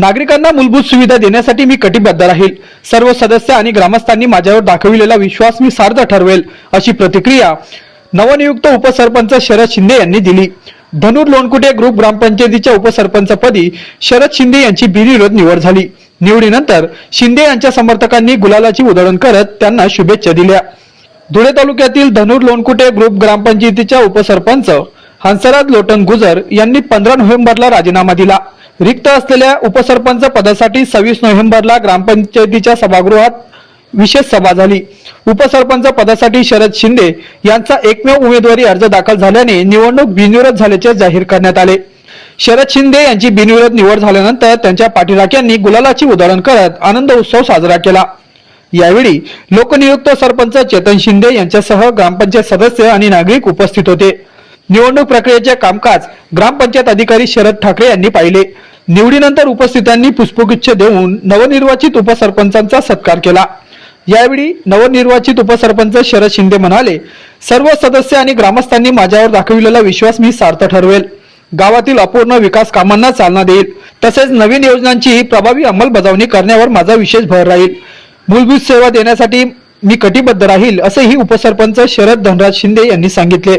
नागरिकांना मूलभूत सुविधा देण्यासाठी मी कटिबद्ध राहील. सर्व सदस्य आणि ग्रामस्थांनी माझ्यावर दाखविलेला विश्वास मी सार्थ ठरवेल अशी प्रतिक्रिया नवनियुक्त उपसरपंच शरद शिंदे यांनी दिली. धनुर लोणकुटे ग्रुप ग्रामपंचायतीच्या उपसरपंचपदी शरद शिंदे यांची बिनविरोध निवड झाली. निवडीनंतर शिंदे यांच्या समर्थकांनी गुलालाची उधळण करत त्यांना शुभेच्छा दिल्या. धुळे तालुक्यातील धनुर लोणकुटे ग्रुप ग्रामपंचायतीच्या उपसरपंच हंसराज लोटन गुजर यांनी पंधरा नोव्हेंबरला राजीनामा दिला. रिक्त असलेल्या उपसरपंच पदासाठी सव्वीस नोव्हेंबरला ग्रामपंचायतीच्या सभागृहात विशेष सभा झाली. उपसरपंच पदासाठी शरद शिंदे यांचा एकमेव उमेदवारी अर्ज दाखल झाल्याने निवडणूक बिनविरोध झाल्याचे जाहीर करण्यात आले. शरद शिंदे यांची बिनविरोध निवड झाल्यानंतर त्यांच्या पाठीराख्यांनी गुलालाची उधळण करत आनंद उत्सव साजरा केला. यावेळी लोकनियुक्त सरपंच चेतन शिंदे यांच्यासह ग्रामपंचायत सदस्य आणि नागरिक उपस्थित होते. निवडणूक प्रक्रियेचे कामकाज ग्रामपंचायत अधिकारी शरद ठाकरे यांनी पाहिले. निवडीनंतर उपस्थितांनी पुष्पगुच्छ देऊन नवनिर्वाचित उपसरपंचांचा सत्कार केला. यावेळी नवनिर्वाचित उपसरपंच शरद शिंदे म्हणाले सर्व सदस्य आणि ग्रामस्थांनी माझ्यावर दाखविलेला विश्वास मी सार्थ ठरवेल. गावातील अपूर्ण विकास कामांना चालना देईल. तसेच नवीन योजनांची प्रभावी अंमलबजावणी करण्यावर माझा विशेष भर राहील. मूलभूत सेवा देण्यासाठी मी कटिबद्ध राहील असेही उपसरपंच शरद धनराज शिंदे यांनी सांगितले.